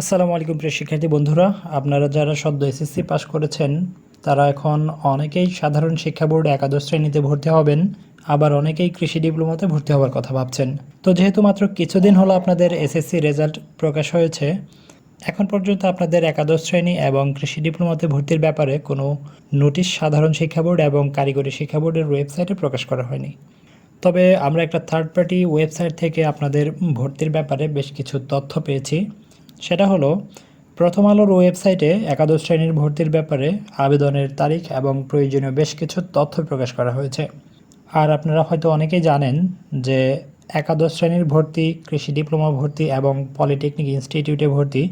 আসসালামু আলাইকুম প্রিয় শিক্ষার্থী বন্ধুরা, আপনারা যারা সদ্য এসএসসি পাস করেছেন, তারা এখন অনেকেই সাধারণ শিক্ষা বোর্ডে একাদশ শ্রেণীতে ভর্তি হবেন, আবার অনেকেই কৃষি ডিপ্লোমাতে ভর্তি হওয়ার কথা ভাবছেন। তো যেহেতু মাত্র কিছুদিন হলো আপনাদের এসএসসি রেজাল্ট প্রকাশ হয়েছে, এখন পর্যন্ত আপনাদের একাদশ শ্রেণি এবং কৃষি ডিপ্লোমাতে ভর্তির ব্যাপারে কোনো নোটিশ সাধারণ শিক্ষা বোর্ড এবং কারিগরি শিক্ষা বোর্ডের ওয়েবসাইটে প্রকাশ করা হয়নি। তবে আমরা একটা থার্ড পার্টি ওয়েবসাইট থেকে আপনাদের ভর্তির ব্যাপারে বেশ কিছু তথ্য পেয়েছি। সেটা হলো, প্রথম আলোর ওয়েবসাইটে একাদশ শ্রেণির ভর্তির ব্যাপারে আবেদনের তারিখ এবং প্রয়োজনীয় বেশ কিছু তথ্য প্রকাশ করা হয়েছে। আর আপনারা হয়তো অনেকেই জানেন যে একাদশ শ্রেণির ভর্তি, কৃষি ডিপ্লোমা ভর্তি এবং পলিটেকনিক ইনস্টিটিউটে ভর্তি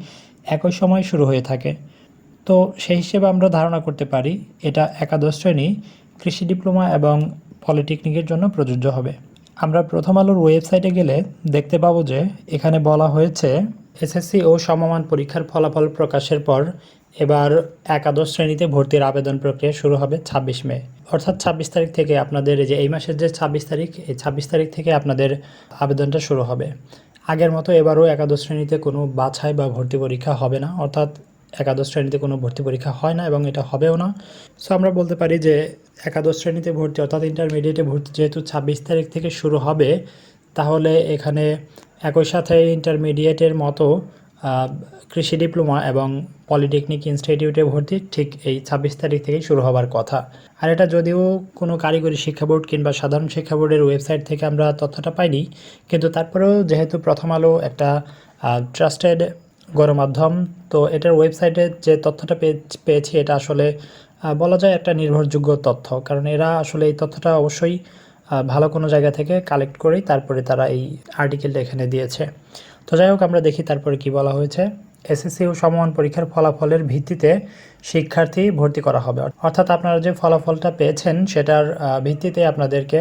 একই সময় শুরু হয়ে থাকে। তো সেই হিসেবে আমরা ধারণা করতে পারি, এটা একাদশ শ্রেণি কৃষি ডিপ্লোমা এবং পলিটেকনিকের জন্য প্রযোজ্য হবে। আমরা প্রথম আলোর ওয়েবসাইটে গেলে দেখতে পাবো যে এখানে বলা হয়েছে এসএসসি ও সমমান পরীক্ষার ফলাফল প্রকাশের পর এবার একাদশ শ্রেণীতে ভর্তির আবেদন প্রক্রিয়া শুরু হবে ছাব্বিশ মে। অর্থাৎ ছাব্বিশ তারিখ থেকে আপনাদের যে এই মাসের যে ছাব্বিশ তারিখ, এই ছাব্বিশ তারিখ থেকে আপনাদের আবেদনটা শুরু হবে। আগের মতো এবারও একাদশ শ্রেণীতে কোনো বাছাই বা ভর্তি পরীক্ষা হবে না। অর্থাৎ একাদশ শ্রেণীতে কোনো ভর্তি পরীক্ষা হয় না এবং এটা হবেও না। সো আমরা বলতে পারি যে একাদশ শ্রেণীতে ভর্তি অর্থাৎ ইন্টারমিডিয়েটে ভর্তি যেহেতু ছাব্বিশ তারিখ থেকে শুরু হবে তাহলে এখানে একই সাথে ইন্টারমিডিয়েটের মতো কৃষি ডিপ্লোমা এবং পলিটেকনিক ইনস্টিটিউটে ভর্তি ঠিক এই ছাব্বিশ তারিখ থেকেই শুরু হবার কথা। আর এটা যদিও কোনো কারিগরি শিক্ষা বোর্ড কিংবা সাধারণ শিক্ষা বোর্ডের ওয়েবসাইট থেকে আমরা তথ্যটা পাইনি, কিন্তু তারপরেও যেহেতু প্রথম আলো একটা ট্রাস্টেড গণমাধ্যম, তো এটার ওয়েবসাইটে যে তথ্যটা পেয়ে- পেয়েছি এটা আসলে বলা যায় একটা নির্ভরযোগ্য তথ্য। কারণ এরা আসলে এই তথ্যটা অবশ্যই ভালো কোনো জায়গা থেকে কালেক্ট করেই তারপরে তারা এই আর্টিকেলটা এখানে দিয়েছে। তো যাই হোক, আমরা দেখি তারপরে কি বলা হয়েছে। এসএসসি ও সমমান পরীক্ষার ফলাফলের ভিত্তিতে শিক্ষার্থী ভর্তি করা হবে। অর্থাৎ আপনারা যে ফলাফলটা পেয়েছেন, সেটার ভিত্তিতে আপনাদেরকে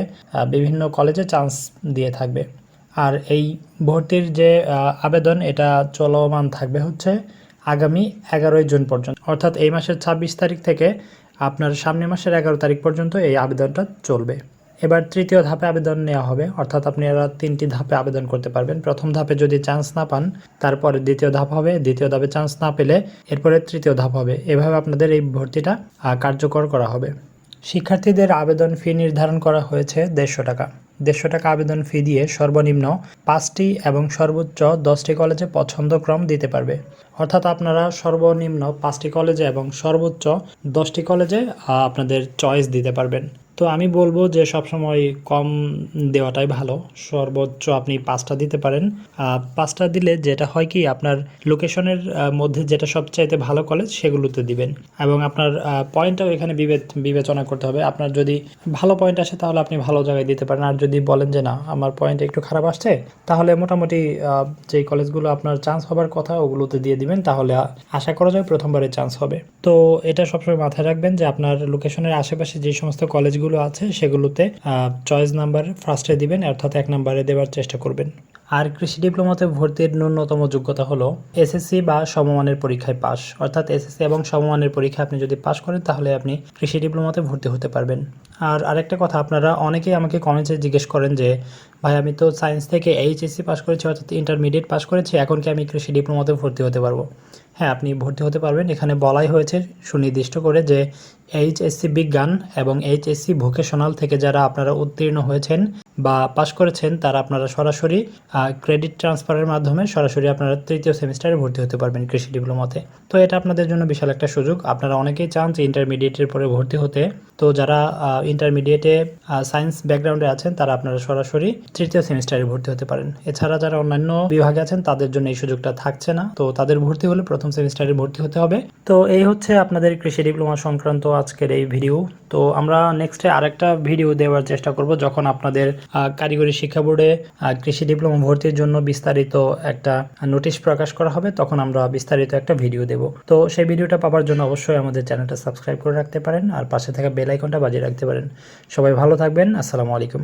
বিভিন্ন কলেজে চান্স দিয়ে থাকবে। আর এই ভর্তির যে আবেদন, এটা চলমান থাকবে হচ্ছে আগামী এগারোই জুন পর্যন্ত। অর্থাৎ এই মাসের ছাব্বিশ তারিখ থেকে আপনার সামনের মাসের এগারো তারিখ পর্যন্ত এই আবেদনটা চলবে। এবার তৃতীয় ধাপে আবেদন নেওয়া হবে। অর্থাৎ আপনারা তিনটি ধাপে আবেদন করতে পারবেন। প্রথম ধাপে যদি চান্স না পান, তারপরে দ্বিতীয় ধাপ হবে। দ্বিতীয় ধাপে চান্স না পেলে এরপরে তৃতীয় ধাপ হবে। এভাবে আপনাদের এই ভর্তিটা কার্যকর করা হবে। শিক্ষার্থীদের আবেদন ফি নির্ধারণ করা হয়েছে দেড়শো টাকা। দেড়শো টাকা আবেদন ফি দিয়ে সর্বনিম্ন পাঁচটি এবং সর্বোচ্চ দশটি কলেজে পছন্দক্রম দিতে পারবে। অর্থাৎ আপনারা সর্বনিম্ন পাঁচটি কলেজে এবং সর্বোচ্চ দশটি কলেজে আপনাদের চয়েস দিতে পারবেন। তো আমি বলব যে সবসময় কম দেওয়াটাই ভালো। সর্বোচ্চ আপনি পাঁচটা দিতে পারেন। পাঁচটা দিলে যেটা হয় কি, আপনার লোকেশনের মধ্যে যেটা সবচাইতে ভালো কলেজ সেগুলোতে দিবেন। এবং আপনার পয়েন্টটাও এখানে বিবে- বিবেচনা করতে হবে। আপনার যদি ভালো পয়েন্ট আসে, তাহলে আপনি ভালো জায়গায় দিতে পারেন। আর যদি বলেন যে, না, আমার পয়েন্ট একটু খারাপ আসছে, তাহলে মোটামুটি যেই কলেজগুলো আপনার চান্স হবার কথা, ওগুলোতে দিয়ে দিবেন। তাহলে আশা করা যায় প্রথমবারে চান্স হবে। তো এটা সবসময় মাথায় রাখবেন যে, আপনার লোকেশনের আশেপাশে যে সমস্ত কলেজগুলো আছে সেগুলোতে চয়েস নাম্বার ফার্স্টে দিবেন অর্থাৎ এক নাম্বারে দেওয়ার চেষ্টা করবেন। আর কৃষি ডিপ্লোমাতে ভর্তির ন্যূনতম যোগ্যতা হলো এসএসসি বা সমমানের পরীক্ষায় পাস অর্থাৎ এসএসসি এবং সমমানের পরীক্ষা আপনি যদি পাস করেন, তাহলে আপনি কৃষি ডিপ্লোমাতে ভর্তি হতে পারবেন। আর আরেকটা কথা, আপনারা অনেকেই আমাকে কমেন্টে জিজ্ঞেস করেন যে, ভাই, আমি তো সায়েন্স থেকে এইচএসসি পাস করেছি, অর্থাৎ ইন্টারমিডিয়েট পাস করেছি, এখন কি আমি কৃষি ডিপ্লোমাতে ভর্তি হতে পারব? হ্যাঁ আপনি ভর্তি হতে পারবেন। এখানে বলাই হয়েছে সুনির্দিষ্ট করে যে এইচএসসি বিজ্ঞান এবং এইচএসসি ভোকেশনাল থেকে যারা আপনারা উত্তীর্ণ হয়েছেন বা পাশ করেছেন, তারা আপনারা সরাসরি ক্রেডিট ট্রান্সফারের মাধ্যমে সরাসরি আপনারা তৃতীয় সেমিস্টারে ভর্তি হতে পারবেন কৃষি ডিপ্লোমাতে। তো এটা আপনাদের জন্য বিশাল একটা সুযোগ। আপনারা অনেকেই চান যে ইন্টারমিডিয়েটের পরে ভর্তি হতে। তো যারা ইন্টারমিডিয়েটে সায়েন্স ব্যাকগ্রাউন্ডে আছেন, তারা আপনারা সরাসরি তৃতীয় সেমিস্টারে ভর্তি হতে পারেন। এছাড়া যারা অন্যান্য বিভাগে আছেন, তাদের জন্য এই সুযোগটা থাকছে না। তো তাদের ভর্তি হলে প্রথম সেমিস্টারে ভর্তি হতে হবে। তো এই হচ্ছে আপনাদের কৃষি ডিপ্লোমা সংক্রান্ত আজকের এই ভিডিও তো আমরা নেক্সটে আরেকটা ভিডিও দেওয়ার চেষ্টা করব, যখন আপনাদের কারিগরি শিক্ষা বোর্ডে কৃষি ডিপ্লোমা ভর্তির জন্য বিস্তারিত একটা নোটিশ প্রকাশ করা হবে, তখন আমরা বিস্তারিত একটা ভিডিও দেব। তো সেই ভিডিওটা পাওয়ার জন্য অবশ্যই আমাদের চ্যানেলটা সাবস্ক্রাইব করে রাখতে পারেন আর পাশে থাকা বেল আইকনটা বাজিয়ে রাখতে পারেন। সবাই ভালো থাকবেন, আসসালামু আলাইকুম।